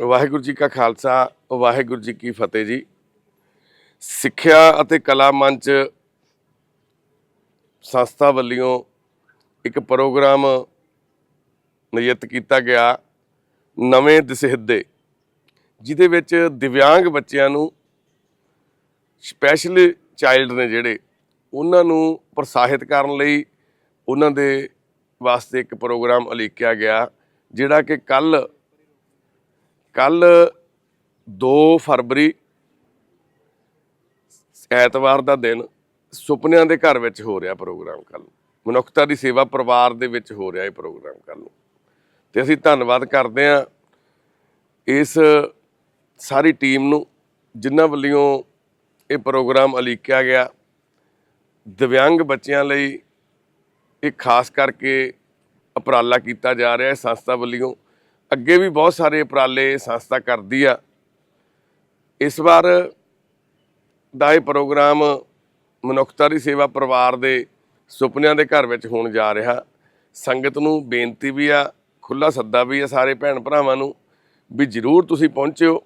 ਵਾਹਿਗੁਰੂ ਜੀ ਕਾ ਖਾਲਸਾ, ਵਾਹਿਗੁਰੂ ਜੀ ਕੀ ਫਤਿਹ ਜੀ। ਸਿੱਖਿਆ ਅਤੇ ਕਲਾ ਮੰਚ ਸੰਸਥਾ ਵੱਲੋਂ ਇੱਕ ਪ੍ਰੋਗਰਾਮ ਨਿਯਤ ਕੀਤਾ ਗਿਆ ਨਵੇਂ ਦਸਹਿਦੇ ਜਿਹਦੇ ਵਿੱਚ ਦਿਵਿਆਂਗ ਬੱਚਿਆਂ ਨੂੰ ਸਪੈਸ਼ਲ ਚਾਈਲਡ ਨੇ ਜਿਹੜੇ, ਉਹਨਾਂ ਨੂੰ ਪ੍ਰੋਤਸਾਹਿਤ ਕਰਨ ਲਈ ਉਹਨਾਂ ਦੇ ਵਾਸਤੇ ਇੱਕ ਪ੍ਰੋਗਰਾਮ ਉਲੀਕਿਆ ਗਿਆ, ਜਿਹੜਾ ਕਿ ਕੱਲ ਕੱਲ 2 ਫਰਵਰੀ, ਐਤਵਾਰ ਦਾ ਦਿਨ ਸੁਪਨਿਆਂ ਦੇ ਘਰ ਵਿੱਚ ਹੋ ਰਿਹਾ ਪ੍ਰੋਗਰਾਮ ਕੱਲ ਮਨੁੱਖਤਾ ਦੀ ਸੇਵਾ ਪਰਿਵਾਰ ਦੇ ਵਿੱਚ ਹੋ ਰਿਹਾ ਇਹ ਪ੍ਰੋਗਰਾਮ ਕੱਲ ਨੂੰ। ਤੇ ਅਸੀਂ ਧੰਨਵਾਦ ਕਰਦੇ ਹਾਂ ਇਸ ਸਾਰੀ ਟੀਮ ਨੂੰ ਜਿਨ੍ਹਾਂ ਵੱਲੋਂ ਇਹ ਪ੍ਰੋਗਰਾਮ ਅਲੀਕਿਆ ਗਿਆ। ਦਿਵਿਆਂਗ ਬੱਚਿਆਂ ਲਈ ਇਹ ਖਾਸ ਕਰਕੇ ਉਪਰਾਲਾ ਕੀਤਾ ਜਾ ਰਿਹਾ ਹੈ ਸੰਸਥਾ ਵੱਲੋਂ। ਅੱਗੇ ਵੀ ਬਹੁਤ ਸਾਰੇ ਉਪਰਾਲੇ ਸੰਸਥਾ ਕਰਦੀ ਆ। ਇਸ ਵਾਰ ਦਾ ਇਹ ਪ੍ਰੋਗਰਾਮ ਮਨੁੱਖਤਾ ਦੀ ਸੇਵਾ ਪਰਿਵਾਰ ਦੇ ਸੁਪਨਿਆਂ ਦੇ ਘਰ ਵਿੱਚ ਹੋਣ ਜਾ ਰਿਹਾ। ਸੰਗਤ ਨੂੰ ਬੇਨਤੀ ਵੀ ਆ ਖੁੱਲਾ ਸੱਦਾ ਵੀ ਆ ਸਾਰੇ ਭੈਣ ਭਰਾਵਾਂ ਨੂੰ ਵੀ ਜਰੂਰ ਤੁਸੀਂ ਪਹੁੰਚਿਓ।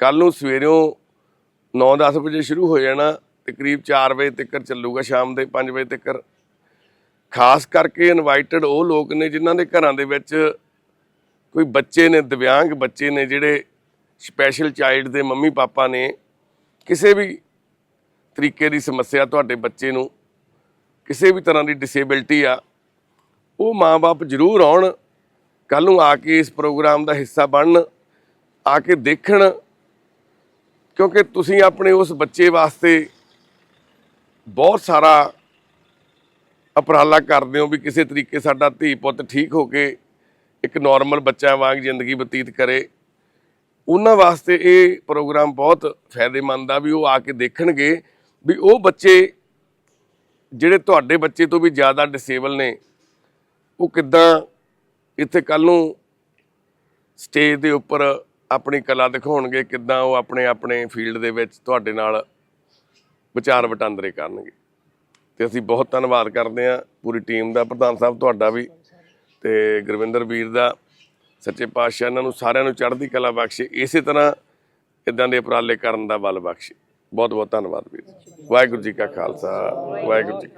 ਕੱਲ ਨੂੰ ਸਵੇਰੋਂ 9-10 ਵਜੇ ਸ਼ੁਰੂ ਹੋ ਜਾਣਾ, ਤੇ ਕਰੀਬ 4 ਵਜੇ ਤੱਕ ਚੱਲੂਗਾ ਸ਼ਾਮ ਦੇ 5 ਵਜੇ ਤੱਕ ਖਾਸ ਕਰਕੇ ਇਨਵਾਈਟਡ ਉਹ ਲੋਕ ਨੇ ਜਿਨ੍ਹਾਂ ਦੇ ਘਰਾਂ ਦੇ ਵਿੱਚ ਕੋਈ ਬੱਚੇ ਨੇ, ਦਿਵਿਆਂਗ ਬੱਚੇ ਨੇ ਜਿਹੜੇ ਸਪੈਸ਼ਲ ਚਾਈਲਡ ਦੇ ਮੰਮੀ ਪਾਪਾ ਨੇ, ਕਿਸੇ ਵੀ ਤਰੀਕੇ ਦੀ ਸਮੱਸਿਆ ਤੁਹਾਡੇ ਬੱਚੇ ਨੂੰ, ਕਿਸੇ ਵੀ ਤਰ੍ਹਾਂ ਦੀ ਡਿਸੇਬਿਲਟੀ ਆ, ਉਹ ਮਾਪੇ ਜ਼ਰੂਰ ਆਉਣ ਕੱਲ ਨੂੰ ਆ ਕੇ ਇਸ ਪ੍ਰੋਗਰਾਮ ਦਾ ਹਿੱਸਾ ਬਣਨ, ਆ ਕੇ ਦੇਖਣ, ਕਿਉਂਕਿ ਤੁਸੀਂ ਆਪਣੇ ਉਸ ਬੱਚੇ ਵਾਸਤੇ ਬਹੁਤ ਸਾਰਾ ਉਪਰਾਲਾ ਕਰਦੇ ਹੋ ਵੀ ਕਿਸੇ ਤਰੀਕੇ ਸਾਡਾ ਧੀ ਪੁੱਤ ਠੀਕ ਹੋ ਕੇ ਇੱਕ ਨਾਰਮਲ ਬੱਚਾ ਵਾਂਗ ਜ਼ਿੰਦਗੀ ਬਤੀਤ ਕਰੇ। ਉਹਨਾਂ ਵਾਸਤੇ ਇਹ ਪ੍ਰੋਗਰਾਮ ਬਹੁਤ ਫਾਇਦੇਮੰਦ ਆ ਵੀ ਉਹ ਆ ਕੇ ਦੇਖਣਗੇ ਵੀ ਉਹ ਬੱਚੇ, ਜਿਹੜੇ ਤੁਹਾਡੇ ਬੱਚੇ ਤੋਂ ਵੀ ਜ਼ਿਆਦਾ ਡਿਸੇਬਲ ਨੇ, ਉਹ ਕਿੱਦਾਂ ਇੱਥੇ ਕੱਲ ਨੂੰ ਸਟੇਜ ਦੇ ਉੱਪਰ ਆਪਣੀ ਕਲਾ ਦਿਖਾਉਣਗੇ, ਕਿੱਦਾਂ ਉਹ ਆਪਣੇ ਆਪਣੇ ਫੀਲਡ ਦੇ ਵਿੱਚ ਤੁਹਾਡੇ ਨਾਲ ਵਿਚਾਰ ਵਟਾਂਦਰੇ ਕਰਨਗੇ। ਤੇ ਅਸੀਂ ਬਹੁਤ ਧੰਨਵਾਦ ਕਰਦੇ ਹਾਂ ਪੂਰੀ ਟੀਮ ਦਾ, ਪ੍ਰਧਾਨ ਸਾਹਿਬ ਤੁਹਾਡਾ ਵੀ। ਤੇ ਗੁਰਵਿੰਦਰ ਵੀਰ ਦਾ ਸੱਚੇ ਪਾਤਸ਼ਾਹ ਇਹਨਾਂ ਨੂੰ ਸਾਰਿਆਂ ਨੂੰ ਚੜ੍ਹਦੀ ਕਲਾ ਬਖਸ਼ੇ, ਇਸੇ ਤਰ੍ਹਾਂ ਇਦਾਂ ਦੇ ਉਪਰਾਲੇ ਕਰਨ ਦਾ ਬਲ ਬਖਸ਼ੇ। ਬਹੁਤ ਬਹੁਤ ਧੰਨਵਾਦ ਵੀਰ ਵਾਹਿਗੁਰੂ ਜੀ ਕਾ ਖਾਲਸਾ, ਵਾਹਿਗੁਰੂ ਜੀ